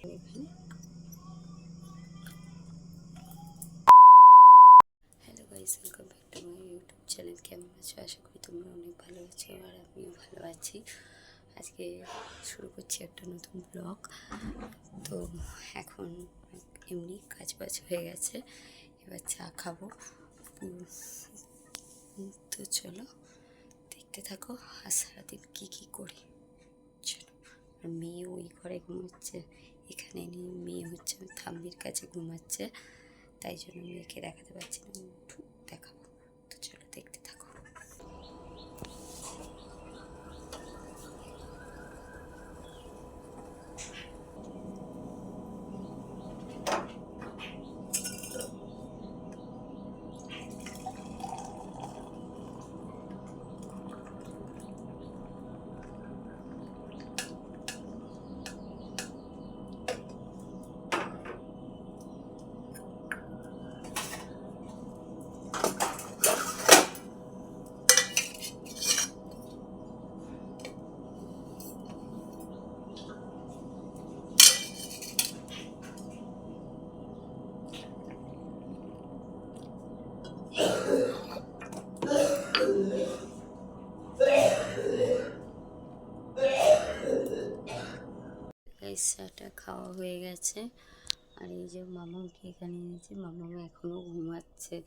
Hello guys welcome back to my YouTube channel কেমন আছো? আশা করি তোমরা অনেক ভালো আছো আর আমিও ভালো আছি। আজকে শুরু করছি একটা নতুন ব্লগ তো এখন এমনি কাজ বাজ হয়ে গেছে। এবার চা খাব। তো চলো, দেখতে থাকো আর সারাদিন কী কী করি। চলো, আর মেয়ে ওই ঘরে ঘুমাচ্ছে। এখানে নিয়ে মেয়ে হচ্ছে থাম্বির কাছে ঘুমাচ্ছে তাই জন্য মেয়েকে দেখাতে পারছি না দেখাবো তো চলো দেখতে থাকো এই চাটা খাওয়া হয়ে গেছে। আর এই যে মামাকে এখানে এনেছি মামা এখনও ঘুমাচ্ছে।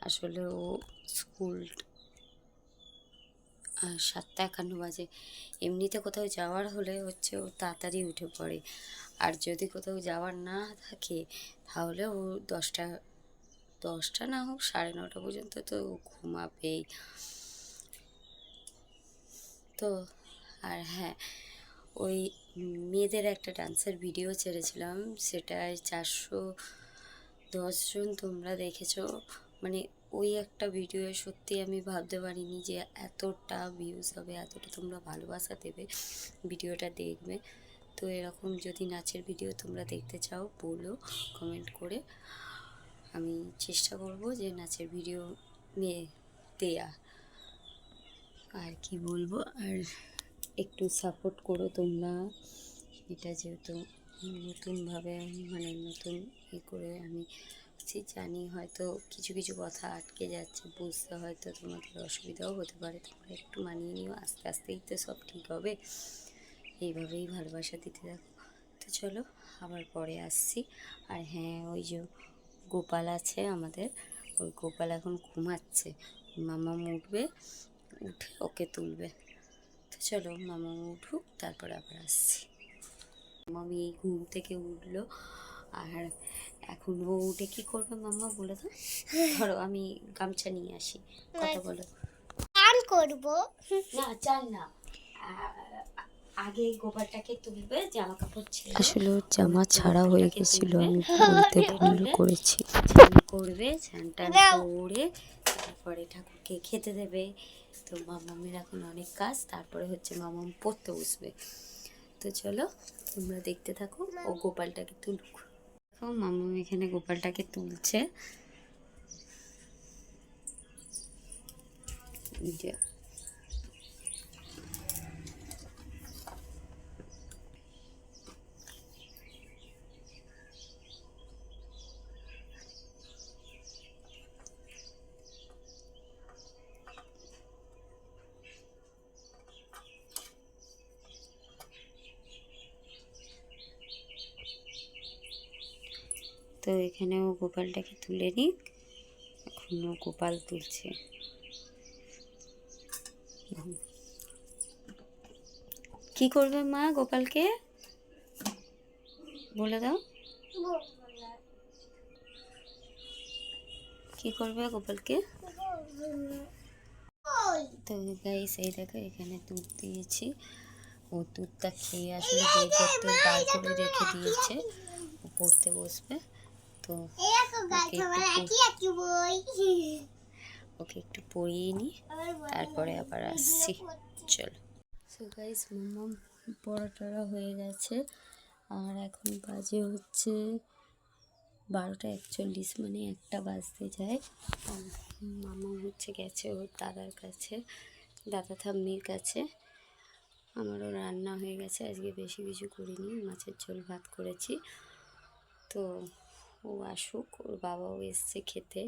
আসলে ও স্কুল আর সাতটা একান্ন বাজে। এমনিতে কোথাও যাওয়ার হলে হচ্ছে ও তাড়াতাড়ি উঠে পড়ে। আর যদি কোথাও যাওয়ার না থাকে, তাহলে ও দশটা দশটা না হোক সাড়ে নটা পর্যন্ত তো ঘুমাবেই। তো, আর হ্যাঁ ওই মেয়েদের একটা ডান্সের ভিডিও ছেড়েছিলাম, সেটায় চারশো দশজন তোমরা দেখেছ। মানে ওই একটা ভিডিও সত্যি আমি ভাবতে পারিনি যে এতটা ভিউজ হবে, এতটা তোমরা ভালোবাসা দেবে ভিডিওটা দেখবে। তো এরকম যদি নাচের ভিডিও তোমরা দেখতে চাও, বলো কমেন্ট করে। আমি চেষ্টা করব যে নাচের ভিডিও নিয়ে দেয়া। আর কি বলব? আর একটু সাপোর্ট করো তোমরা। এটা যেহেতু নতুনভাবে মানে নতুন ই করে আমি জানি, হয়তো কিছু কিছু কথা আটকে যাচ্ছে, বুঝতে হয়তো তোমাদের অসুবিধাও হতে পারে। তোমরা একটু মানিয়ে নিও, আস্তে আস্তেই তো সব ঠিক হবে। এইভাবেই ভালোবাসা দিতে থাকো। তো চলো, আবার পরে আসছি। আর হ্যাঁ ওই যে গোপাল আছে আমাদের, ওই গোপাল এখন ঘুমাচ্ছে। মামা উঠবে, উঠে ওকে তুলবে। চলো মামা উঠুক তারপরে আবার আসছি। মামি এই ঘুম থেকে উঠল আর এখন ও উঠে কি করবে মাম্মা বলে দাও? ধরো আমি গামছা নিয়ে আসি কথা বলো। গান করব। না চাল না। আগে গোবরটাকে তুলবে জামা কাপড় ছেড়ে আসলে জামা ছাড়া হয়ে গেছিল আমি বলতে ভুল করেছি। করবে স্নান টান করে তারপরে ঠাকুরকে খেতে দেবে। তো মামামের এখন অনেক কাজ, তারপরে হচ্ছে মামাম পড়তে বসবে। তো চলো, তোমরা দেখতে থাকো ও গোপালটাকে তুলুক। দেখো মামাম এখানে গোপালটাকে তুলছে। তো এখানেও গোপালটাকে তুলে নিক। এখনও গোপাল তুলছে। কি করবে মা গোপালকে? বলে দাও। কি করবে গোপালকে? তো গাইস এই দেখো, এখানে দুধ দিয়েছি। ও দুধটা খেয়ে আসলে বার করে রেখে দিয়েছে। ও পড়তে বসবে। তো ওকে একটু পড়- ওকে একটু পড়িয়ে নিই তারপরে আবার আসছি। চলো। সো গাইস মাম্মা পড়া টড়া হয়ে গেছে। আর এখন বাজে হচ্ছে বারোটা একচল্লিশ মানে একটা বাজতে যায়। মামা হচ্ছে গেছে ওর দাদার কাছে দাদা থাম্মির কাছে। আমারও রান্না হয়ে গেছে আজকে বেশি কিছু করিনি মাছের ঝোল ভাত করেছি। তো ও আসুক, ওর বাবাও এসছে খেতে।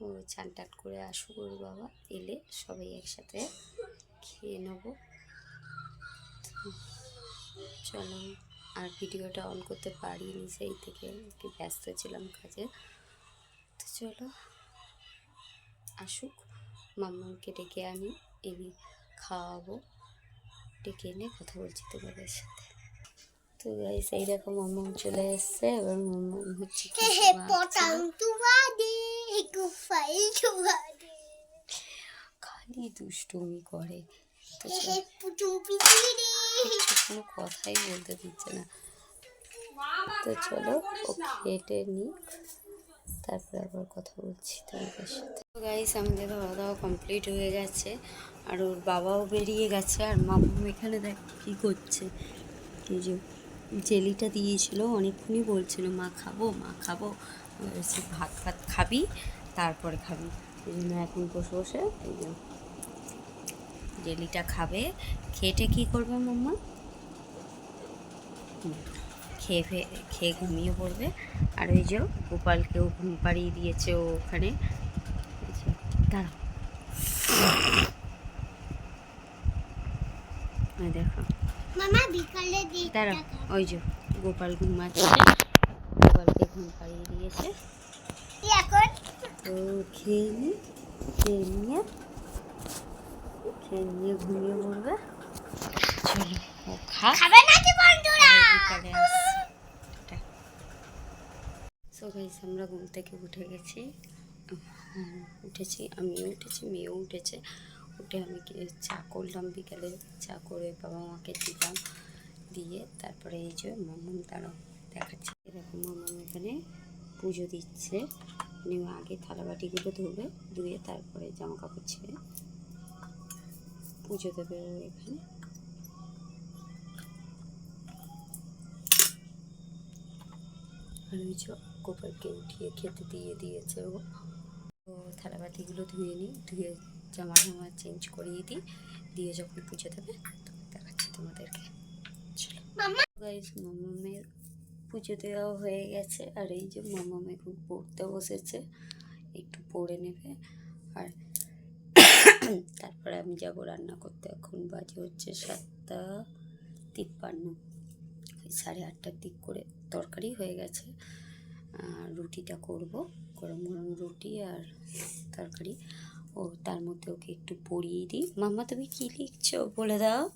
ও চান টান করে আসুক, ওর বাবা এলে সবাই একসাথে খেয়ে নেব। চলো, আর ভিডিওটা অন করতে পারিনি সেই থেকে, একটু ব্যস্ত ছিলাম কাজে। তো চলো, আসুক, মাম্মাকে ডেকে আনি, এনে খাওয়াবো। ডেকে এনে কথা বলছি তোমাদের সাথে। তো গাইস এইরকম মাম্মাম চলে এসছে। এবার মাম্মাম হচ্ছে. খালি দুষ্টুমি করে। তো de. ঠিক কোনো কথাই বলতে দিচ্ছে না। তো চলো ও খেটে নিক। তারপরে আবার কথা বলছি তোমাদের সাথে। গাইস আমাদের খাওয়া দাওয়া কমপ্লিট হয়ে গেছে। আর ওর বাবাও বেরিয়ে গেছে। আর মাম্মু এখানে দেখ কী করছে। এই যে জেলিটা দিয়েছিল, অনেকক্ষণই বলছিল, মা, খাব মা, খাব। বলছি, ভাত ভাত খাবি, তারপরে খাবি। এই জন্য এখন বসে বসে এই যে জেলিটা খাবে। খেটে কী করবে মাম্মা? খেয়ে খেয়ে ঘুমিয়ে পড়বে। আর ওই যে গোপালকেও ঘুম পাড়িয়ে দিয়েছে ও ওখানে। ওই দেখো। Mama বিকালে দাঁড়াও ওই যে গোপাল ঘুমাচ্ছে। গোপালকে ঘুম পাড়িয়ে দিয়েছে। এখন? তো খেয়ে নি খেয়ে নিয়ে খেয়ে নিয়ে ঘুমিয়ে পড়বে। চলো ও খা। খাবে নাকি বন্ধুরা? সো গাইস আমরা ঘুম থেকে উঠে গেছি। হ্যাঁ, উঠেছি আমিও উঠেছি মেয়েও উঠেছে। উঠে আমি চা করলাম বিকালে। চা করে বাবা মাকে দিলাম। দিয়ে তারপরে এই যে মামুন তারাও দেখাচ্ছে এরকম মামুন এখানে পুজো দিচ্ছে। ও আগে থালাবাটিগুলো ধুবে, ধুয়ে তারপরে জামা কাপড় ছেড়ে পুজো দেবে ও এখানে। আর ওই যে গোপালকে উঠিয়ে খেতে দিয়ে দিয়েছে ও। তো থালাবাতিগুলো ধুয়ে নিই, ধুয়ে জামা জামা চেঞ্জ করিয়ে দিই দিয়ে যখন পুজো দেবে তখন দেখাচ্ছি তোমাদেরকে। চলো। মামা মামামের পুজো দেওয়া হয়ে গেছে আর এই যে মামাম এখন পড়তে বসেছে একটু পড়ে নেবে আর তারপরে আমি যাব রান্না করতে। এখন বাজে হচ্ছে সাতটা তিপ্পান্ন সাড়ে আটটার দিক করে তরকারি হয়ে গেছে আর রুটিটা করব গরম গরম রুটি আর তরকারি। ও তার মধ্যে ওকে একটু পড়িয়ে দিই। মাম্মা তুমি কী লিখছো? বলে দাও।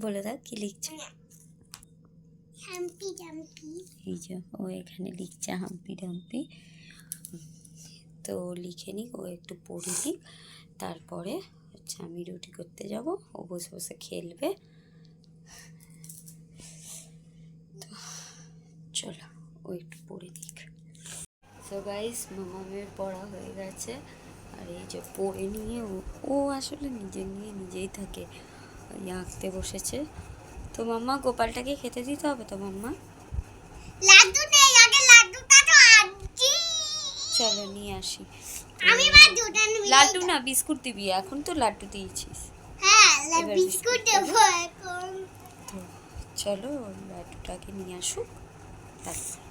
বলে দাও কী লিখছো? Humpty Dumpty. এই যে ও এখানে লিখছে হাম্পি ডাম্পি। তো লিখে নিক ও একটু পড়ে দিক। তারপরে হচ্ছে আমি রুটি করতে যাব ও বসে বসে খেলবে। তো চলো ও একটু পড়ে দিক। সো গাইস মামামের পড়া হয়ে গেছে। আর এই যে পড়ে নিয়ে ও আসলে নিজে নিয়ে নিজেই থাকে। ওই আঁকতে বসেছে। তো মাম্মা গোপালটাকে খেতে দিতে হবে তো মাম্মা? লাড্ডু নেই আগে লাড্ডুটা তো আনছি। চলো নিয়ে আসি। আমি লাড্ডুটা নিয়ে লাড্ডু না বিস্কুট দিবি। এখন তো লাড্ডু দিয়েছিস। হ্যাঁ বিস্কুট দেবো এখন। তো চলো লাড্ডুটাকে নিয়ে আসুক। তারপর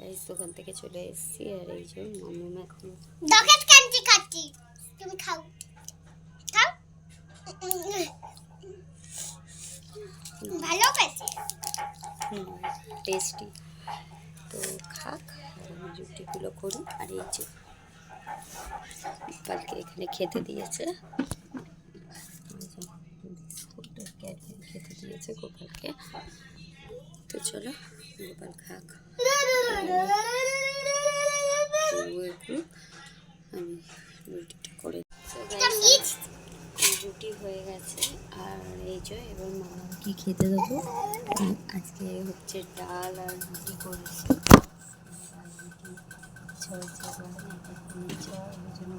গাইস দোকান থেকে চলে এসেছি আর এই যে মামুম এখন ডকেট কাঞ্চি খাচ্ছি তুমি খাও। খাও। ভালো পেয়েছে টেস্টি তো খাক আমি রুটিগুলো করি আর এই যে গোপালকে এখানে খেতে দিয়েছে। খেতে দিয়েছে গোপালকে। তো চলো। গোপাল খাক আমি রুটিটা করে রুটি হয়ে গেছে আর এই যে এবার মামা কি খেতে দেবো আজকে হচ্ছে ডাল আর রুটি করেছি জন্য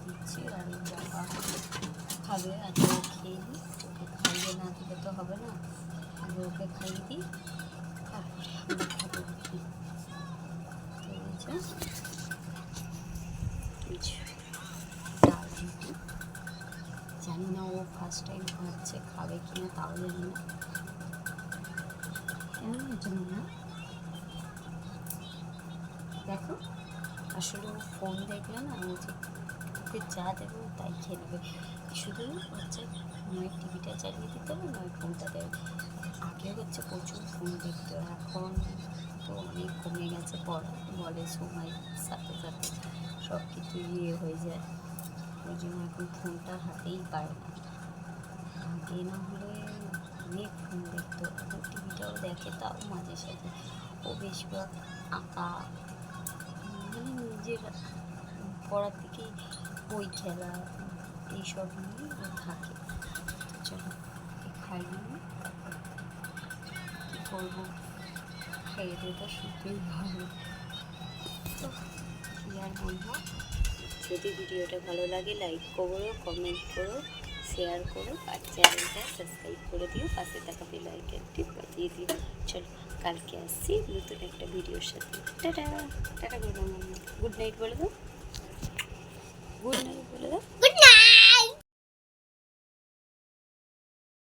দিচ্ছি আর বাবা খাবে আজকে খেয়ে নিই ওকে খাইয়ে না দিলে তো হবে না আগে ওকে খাইয়ে দিই তারপরে আমরা খাব জানি না ও ফার্স্ট টাইম খাচ্ছে খাবে কি না তাও জানি না কেন হয়েছে না দেখো, আসলে ও ফোন দেখলে না ও যে ওকে যা দেবো তাই খেয়ে নেবে। শুধু হচ্ছে নয় টিভিটা চালিয়ে দিতে হবে নয় ফোনটা দেবে। আগে হচ্ছে প্রচুর ফোন দেখতো, এখন তো অনেক কমে গেছে পড়া বলে সময় সাথে সাথে সব কিছু ইয়ে হয়ে যায়। ওই জন্য এখন ফোনটা হাতেই পারে না। আগে না হলে অনেক ফোন দেখতো, এখন টিভিটাও দেখে তাও মাঝে সাঝে। ও বেশিরভাগ আঁকা মানে নিজের পড়ার দিকেই বই খেলা এইসব নিয়ে থাকে। চলো খাইয়ে কী করব? খাইয়ে দিয়ে তো শুতেই হবে। তো, কী আর বলব? যদি ভিডিওটা ভালো লাগে লাইক করো কমেন্ট করো শেয়ার করো, আর চ্যানেলটা সাবস্ক্রাইব করে দিও। পাশে থাকা বেল আইকনটি বাজিয়ে দিও। চলো। কালকে আসছি নতুন একটা ভিডিওর সাথে। টাটা! টাটা বলে গুড নাইট বলে দাও। গুড নাইট বলে দাও।